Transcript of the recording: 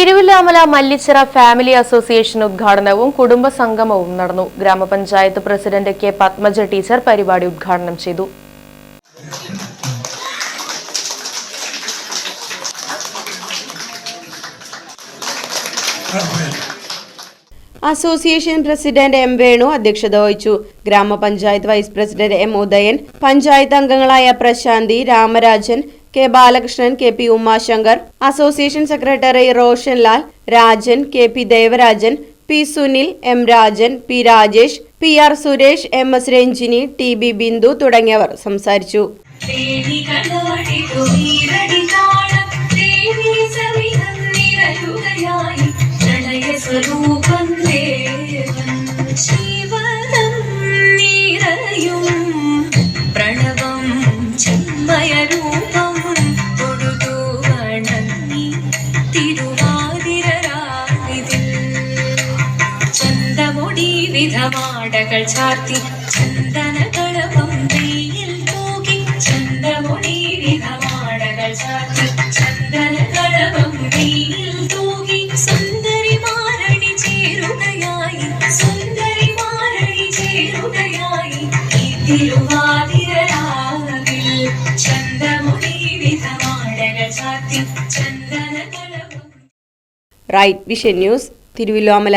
Thiruvilwamala മല്ലിച്ചിറ family association ഉദ്ഘാടനവും കുടുംബ സംഗമവും നടന്നു. ഗ്രാമപഞ്ചായത്ത് പ്രസിഡന്റ് കെ പത്മജ ടീച്ചർ പരിപാടി ഉദ്ഘാടനം ചെയ്തു. അസോസിയേഷൻ പ്രസിഡന്റ് എം വേണു അധ്യക്ഷത വഹിച്ചു. ഗ്രാമപഞ്ചായത്ത് vice president M Udayan panchayat അംഗങ്ങളായ Prasanthi Ramarajan K Balakrishnan K P Umashankar association secretary Roshan Lal Rajan K P Devarajan P Sunil M Rajan P Rajesh P R Suresh M S Ranjini T B Bindu തുടങ്ങിയവർ സംസാരിച്ചു. വിധമാടകൾ ചാർത്തി ചന്ദനകളവം വെയിൽ തൂകി ചന്തമുടി വിധമാടകൾ ചാർത്തി ചന്ദനകളവം വെയിൽ തൂകി സുന്ദരി മാരണി ചേരുകയായി സുന്ദരി മാരണി ചേരുകയായി. തിരുവാതിരാവിൽ ചന്തമുടി വിധമാടകൾ ചാർത്തി റൈറ്റ് വിഷൻ ന്യൂസ് തിരുവല്ലോമല.